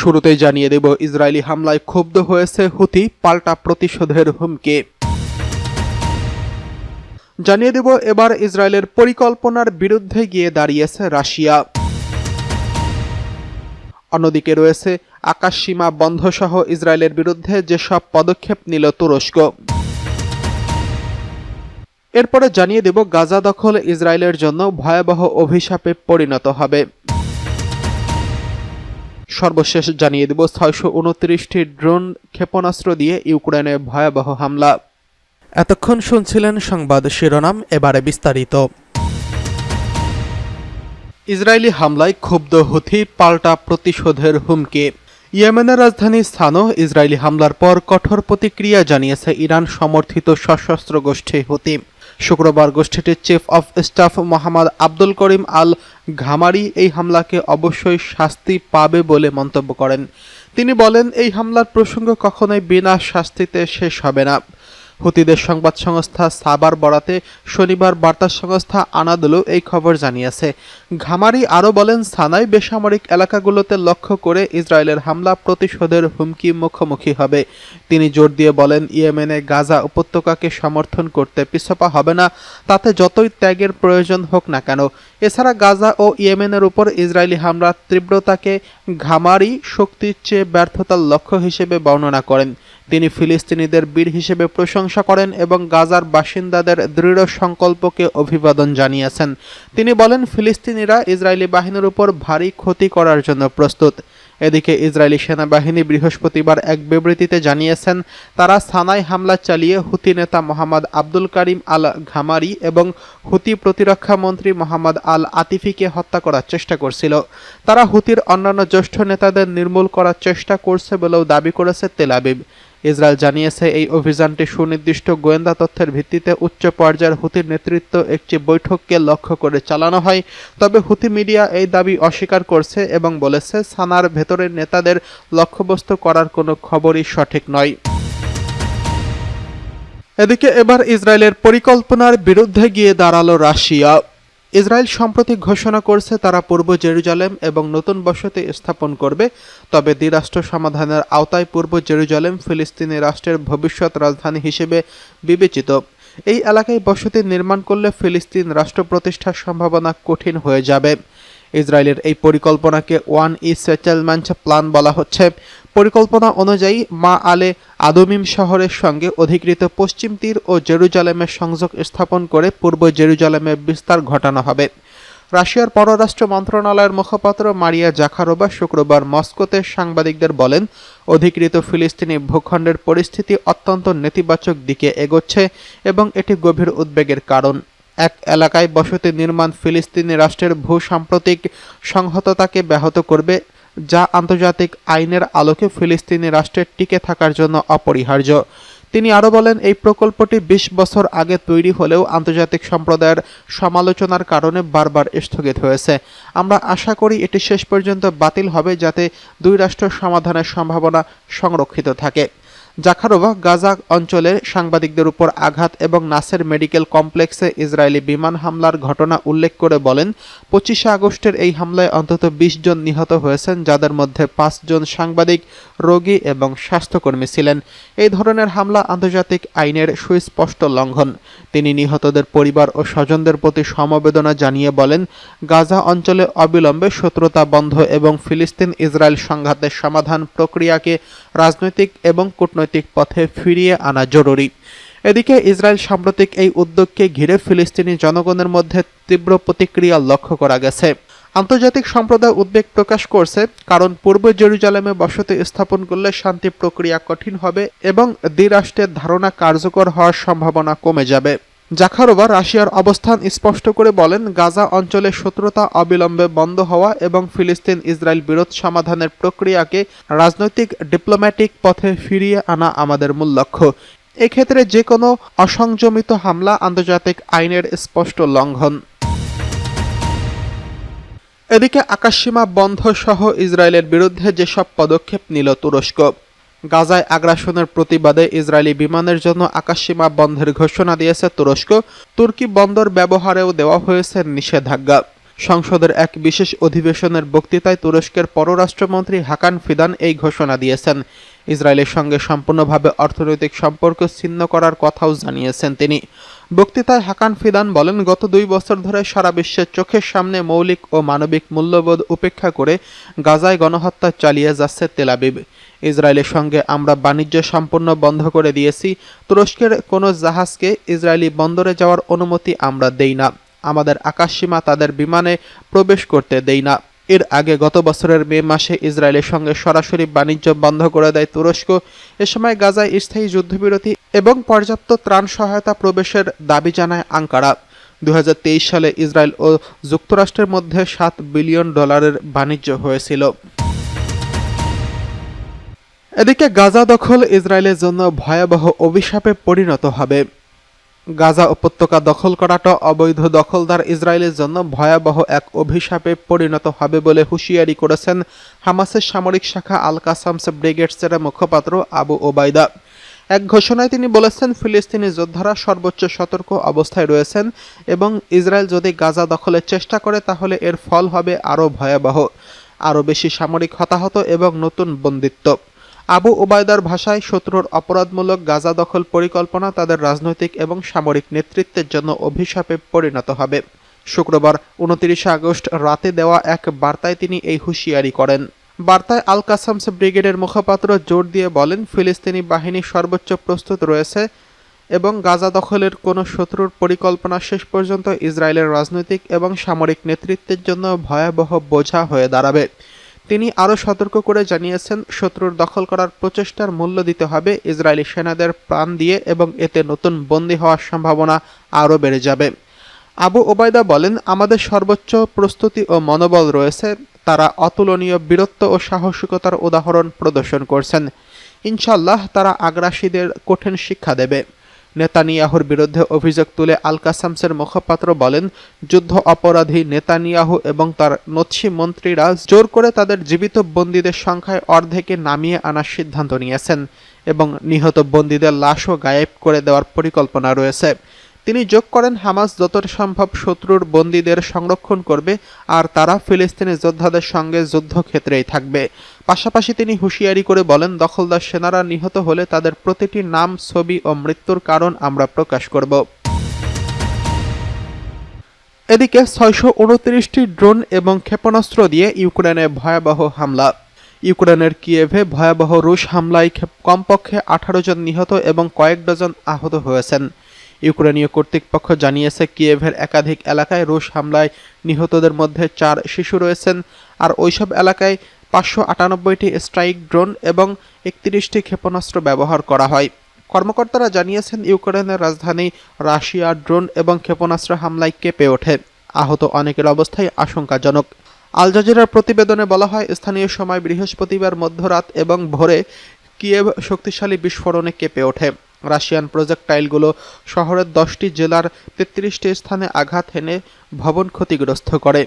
শুরুতেই জানিয়ে দেব, ইসরায়েলি হামলায় ক্ষুব্ধ হয়েছে হুতি, পাল্টা প্রতিশোধের হুমকি। জানিয়ে দেব, এবার ইসরায়েলের পরিকল্পনার বিরুদ্ধে গিয়ে দাঁড়িয়েছে রাশিয়া। অন্যদিকে রয়েছে আকাশসীমা বন্ধসহ ইসরায়েলের বিরুদ্ধে যেসব পদক্ষেপ নিল তুরস্ক। এরপরে জানিয়ে দেব, গাজা দখল ইসরায়েলের জন্য ভয়াবহ অভিশাপে পরিণত হবে। সর্বশেষ জানিয়ে দেব, ছয়শো উনত্রিশটি ড্রোন ক্ষেপণাস্ত্র দিয়ে ইউক্রেনে ভয়াবহ হামলা। এতক্ষণ শুনছিলেন সংবাদ শিরোনাম, এবারে বিস্তারিত। ইসরায়েলি হামলায় ক্ষুব্ধ হুথি পাল্টা প্রতিশোধের হুমকি। ইয়েমেনের রাজধানী স্থানও ইসরায়েলি হামলার পর কঠোর প্রতিক্রিয়া জানিয়েছে ইরান সমর্থিত সশস্ত্র গোষ্ঠী হুতি শুক্রবার গোষ্ঠীটির chief of staff Mohammed Abdul Karim al Ghamari এই হামলাকে অবশ্যই শাস্তি পাবে বলে মন্তব্য করেন। তিনি বলেন, এই হামলার প্রসঙ্গ কখনোই বিনা শাস্তিতে শেষ হবে না। হুতিদের সংবাদ সংস্থা সাবার বরাতে শনিবার বার্তা সংস্থা আনাদুলু এই খবর জানিয়েছে। ঘামারি আরও বলেন, সানাই বেসামরিক এলাকাগুলোতে লক্ষ্য করে ইসরায়েলের হামলা প্রতিশোধের হুমকি মুখোমুখি হবে। তিনি জোর দিয়ে বলেন, ইয়েমেনে গাজা উপত্যকাকে সমর্থন করতে পিছপা হবে না, তাতে যতই ত্যাগের প্রয়োজন হোক না কেন। এছাড়া গাজা ও ইয়েমেনের উপর ইসরায়েলি হামলার তীব্রতাকে ঘামারি শক্তির চেয়ে ব্যর্থতার লক্ষ্য হিসেবে বর্ণনা করেন। তিনি ফিলিস্তিনিদের বীর হিসেবে প্রশংসা করেন এবং গাজার বাসিন্দাদের দৃঢ় সংকল্পকে অভিবাদন জানিয়েছেন। তিনি বলেন, ফিলিস্তিনিরা ইসরায়েলি বাহিনীর উপর ভারী ক্ষতি করার জন্য প্রস্তুত। এদিকে ইসরায়েলি সেনাবাহিনী বৃহস্পতিবার এক বিবৃতিতে জানিয়েছেন, তারা সানায় হামলা চালিয়ে হুতি নেতা মোহাম্মদ আব্দুল কারিম আল ঘামারি এবং হুতি প্রতিরক্ষা মন্ত্রী মোহাম্মদ আল আতিফিকে হত্যা করার চেষ্টা করছিল। তারা হুতির অন্যান্য জ্যেষ্ঠ নেতাদের নির্মূল করার চেষ্টা করছে বলেও দাবি করেছে তেলাবিব ইসরায়েল জানিয়েছে, এই অভিযানটি সুনির্দিষ্ট গোয়েন্দা তথ্যের ভিত্তিতে উচ্চ পর্যায়ের হুতির নেতৃত্ব একটি বৈঠককে লক্ষ্য করে চালানো হয়। তবে হুতি মিডিয়া এই দাবি অস্বীকার করছে এবং বলেছে, সানার ভেতরের নেতাদের লক্ষ্যবস্তু করার কোনো খবরই সঠিক নয়। এদিকে এবার ইসরায়েলের পরিকল্পনার বিরুদ্ধে গিয়ে দাঁড়াল রাশিয়া। ইসরায়েল সম্প্রতি ঘোষণা করছে তারা পূর্ব জেরুজালেম এবং নতুন বসতি স্থাপন করবে, তবে দ্বিরাষ্ট্র সমাধানের আওতায় পূর্ব জেরুজালেম ফিলিস্তিনি রাষ্ট্রের ভবিষ্যৎ রাজধানী হিসেবে বিবেচিত। এই এলাকায় বসতি নির্মাণ করলে ফিলিস্তিন রাষ্ট্র প্রতিষ্ঠার সম্ভাবনা কঠিন হয়ে যাবে। ইসরায়েলের এই পরিকল্পনাকে ওয়ান ই সেটেলমেন্ট প্ল্যান বলা হচ্ছে। পরিকল্পনা অনুযায়ী মা আলে আদমিম শহরের সঙ্গে অধিকৃত পশ্চিম তীর ও জেরুজালেমের সংযোগ স্থাপন করে পূর্ব জেরুজালেমের বিস্তার ঘটানো হবে। রাশিয়ার পররাষ্ট্র মন্ত্রণালয়ের মুখপাত্র মারিয়া জাখারোবা শুক্রবার মস্কোতে সাংবাদিকদের বলেন, অধিকৃত ফিলিস্তিনি ভূখণ্ডের পরিস্থিতি অত্যন্ত নেতিবাচক দিকে এগোচ্ছে এবং এটি গভীর উদ্বেগের কারণ। এক এলাকায় বসতি নির্মাণ ফিলিস্তিনি রাষ্ট্রের ভূ সাম্প্রতিক সংহততাকে ব্যাহত করবে। যা আন্তর্জাতিক আইনের আলোকে ফিলিস্তিনি রাষ্ট্রের টিকে থাকার জন্য অপরিহার্য। তিনি আরও বলেন, এই প্রকল্পটি ২০ বছর আগে তৈরি হলেও আন্তর্জাতিক সম্প্রদায়ের সমালোচনার কারণে বারবার স্থগিত হয়েছে। আমরা আশা করি এটি শেষ পর্যন্ত বাতিল হবে যাতে দুই রাষ্ট্র সমাধানের সম্ভাবনা সংরক্ষিত থাকে। জাখারোভা গাজা অঞ্চলের সাংবাদিকদের উপর আঘাত এবং নাসের মেডিকেল কমপ্লেক্সে ইসরায়েলি বিমান হামলার ঘটনা উল্লেখ করে বলেন, পঁচিশে আগস্টের এই হামলায় অন্তত বিশ জন নিহত হয়েছেন, যাদের মধ্যে পাঁচজন সাংবাদিক, রোগী এবং স্বাস্থ্যকর্মী ছিলেন। এই ধরনের হামলা আন্তর্জাতিক আইনের সুস্পষ্ট লঙ্ঘন। তিনি নিহতদের পরিবার ও স্বজনদের প্রতি সমবেদনা জানিয়ে বলেন, গাজা অঞ্চলে অবিলম্বে শত্রুতা বন্ধ এবং ফিলিস্তিন ইসরায়েল সংঘাতের সমাধান প্রক্রিয়াকে রাজনৈতিক এবং কূটনৈতিক পথে ফিরিয়ে আনা জরুরি। এদিকে ইসরায়েল সাম্প্রতিক এই উদ্যোগকে ঘিরে ফিলিস্তিনি জনগণের মধ্যে তীব্র প্রতিক্রিয়া লক্ষ্য করা গেছে। আন্তর্জাতিক সম্প্রদায় উদ্বেগ প্রকাশ করছে, কারণ পূর্ব জেরুজালেমে বসতি স্থাপন করলে শান্তি প্রক্রিয়া কঠিন হবে এবং দ্বিরাষ্ট্রের ধারণা কার্যকর হওয়ার সম্ভাবনা কমে যাবে। জাখারোভা রাশিয়ার অবস্থান স্পষ্ট করে বলেন, গাজা অঞ্চলে শত্রুতা অবিলম্বে বন্ধ হওয়া এবং ফিলিস্তিন ইসরায়েল বিরোধ সমাধানের প্রক্রিয়াকে রাজনৈতিক ডিপ্লোম্যাটিক পথে ফিরিয়ে আনা আমাদের মূল লক্ষ্য। এক্ষেত্রে যে কোনো অসংযমিত হামলা আন্তর্জাতিক আইনের স্পষ্ট লঙ্ঘন। এদিকে আকাশসীমা বন্ধ সহ ইসরায়েলের বিরুদ্ধে যেসব পদক্ষেপ নিল তুরস্ক। গাজায় আগ্রাসনের প্রতিবাদে ইসরায়েলি বিমানের জন্য আকাশসীমা বন্ধের ঘোষণা দিয়েছে তুরস্ক। তুর্কি বন্দর ব্যবহারেও দেওয়া হয়েছে নিষেধাজ্ঞা। সংসদের এক বিশেষ অধিবেশনের বক্তৃতায় তুরস্কের পররাষ্ট্রমন্ত্রী হাকান ফিদান এই ঘোষণা দিয়েছেন। ইসরায়েলের সঙ্গে সম্পূর্ণভাবে অর্থনৈতিক সম্পর্ক ছিন্ন করার কথাও জানিয়েছেন তিনি। বক্তৃতায় হাকান ফিদান বলেন, গত দুই বছর ধরে সারা বিশ্বের চোখের সামনে মৌলিক ও মানবিক মূল্যবোধ উপেক্ষা করে গাজায় গণহত্যা চালিয়ে যাচ্ছে তেলাবিব ইসরায়েলের সঙ্গে আমরা বাণিজ্য সম্পূর্ণ বন্ধ করে দিয়েছি। তুরস্কের কোনো জাহাজকে ইসরায়েলি বন্দরে যাওয়ার অনুমতি আমরা দেই না। আমাদের আকাশসীমা তাদের বিমানে প্রবেশ করতে দেই না। এর আগে গত বছরের মে মাসে ইসরায়েলের সঙ্গে সরাসরি বাণিজ্য বন্ধ করে দেয় তুরস্ক। এ সময় গাজায় স্থায়ী যুদ্ধবিরতি এবং পর্যাপ্ত ত্রাণ সহায়তা প্রবেশের দাবি জানায় আঙ্কারা। দু হাজার তেইশ সালে ইসরায়েল ও যুক্তরাষ্ট্রের মধ্যে সাত বিলিয়ন ডলারের বাণিজ্য হয়েছিল। এদিকে গাজা দখল ইসরায়েলের জন্য ভয়াবহ অভিশাপে পরিণত হবে। গাজা উপত্যকা দখল করাটা অবৈধ দখলদার ইসরায়েলের জন্য ভয়াবহ এক অভিশাপে পরিণত হবে বলে হুঁশিয়ারি করেছেন হামাসের সামরিক শাখা আল কাসামস ব্রিগেডসের মুখপাত্র আবু ওবায়দা। এক ঘোষণায় তিনি বলেছেন, ফিলিস্তিনি যোদ্ধারা সর্বোচ্চ সতর্ক অবস্থায় রয়েছেন এবং ইসরায়েল যদি গাজা দখলের চেষ্টা করে, তাহলে এর ফল হবে আরও ভয়াবহ, আরও বেশি সামরিক হতাহত এবং নতুন বন্দিত্ব। আবু ওবায়দার ভাষায় শত্রুর অপরাধমূলক গাজা দখল পরিকল্পনা তাদের রাজনৈতিক এবং সামরিক নেতৃত্বের জন্য অভিশাপে পরিণত হবে। শুক্রবার উনত্রিশে আগস্ট রাতে দেওয়া এক বার্তায় তিনি এই হুঁশিয়ারি করেন। বার্তায় আল কাসামস ব্রিগেডের মুখপাত্র জোর দিয়ে বলেন, ফিলিস্তিনি বাহিনী সর্বোচ্চ প্রস্তুত রয়েছে এবং গাজা দখলের কোনো শত্রুর পরিকল্পনা শেষ পর্যন্ত ইসরায়েলের রাজনৈতিক এবং সামরিক নেতৃত্বের জন্য ভয়াবহ বোঝা হয়ে দাঁড়াবে। তিনি আরও সতর্ক করে জানিয়েছেন, শত্রুর দখল করার প্রচেষ্টার মূল্য দিতে হবে, ইসরায়েলি সেনাদের প্রাণ দিয়ে এবং এতে নতুন বন্দী হওয়ার সম্ভাবনা আরও বেড়ে যাবে। আবু ওবায়দা বলেন, আমাদের সর্বোচ্চ প্রস্তুতি ও মনোবল রয়েছে, তারা অতুলনীয় বীরত্ব ও সাহসিকতার উদাহরণ প্রদর্শন করছেন। ইনশাল্লাহ তারা আগ্রাসীদের কঠিন শিক্ষা দেবে। নেতানিয়াহুর বিরুদ্ধে অভিযোগ তুলে আল কাসামসের মুখপাত্র বলেন, যুদ্ধ অপরাধী নেতানিয়াহু এবং তার নৎসি মন্ত্রীরা জোর করে তাদের জীবিত বন্দীদের সংখ্যায় অর্ধেকে নামিয়ে আনার সিদ্ধান্ত নিয়েছেন এবং নিহত বন্দীদের লাশও গায়েব করে দেওয়ার পরিকল্পনা রয়েছে। তিনি যোগ করেন হামাস যতটা সম্ভব শত্রুর বন্দীদের সংরক্ষণ করবে, আর তারা ফিলিস্তিনি যোদ্ধাদের সঙ্গে যুদ্ধক্ষেত্রেই থাকবে। পাশাপাশি তিনি হুঁশিয়ারি করে বলেন, দখলদার সেনারা নিহত হলে তাদের প্রতিটি নাম, ছবি ও মৃত্যুর কারণ আমরা প্রকাশ করব। এদিকে ছয়শো উনত্রিশটি ড্রোন এবং ক্ষেপণাস্ত্র দিয়ে ইউক্রেনে ভয়াবহ হামলা। ইউক্রেনের কিয়েভে ভয়াবহ রুশ হামলায় কমপক্ষে আঠারো জন নিহত এবং কয়েক ডজন আহত হয়েছেন। ইউক্রেনীয় কর্তৃপক্ষ জানিয়েছে কিয়েভের একাধিক এলাকায় রুশ হামলায় নিহতদের মধ্যে চার শিশু রয়েছেন, আর ওইসব এলাকায় পাঁচশো আটানব্বইটি স্ট্রাইক ড্রোন এবং একত্রিশটি ক্ষেপণাস্ত্র ব্যবহার করা হয়। কর্মকর্তারা জানিয়েছেন, ইউক্রেনের রাজধানী রাশিয়া ড্রোন এবং ক্ষেপণাস্ত্র হামলায় কেঁপে ওঠে। আহত অনেকের অবস্থাই আশঙ্কাজনক। আল জাজিরার প্রতিবেদনে বলা হয়, স্থানীয় সময় বৃহস্পতিবার মধ্যরাত এবং ভোরে কিয়েভ শক্তিশালী বিস্ফোরণে কেঁপে ওঠে। রাশিয়ান প্রজেক্টাইলগুলো শহরের দশটি জেলার তেত্রিশটি স্থানে আঘাত হেনে ভবন ক্ষতিগ্রস্ত করে।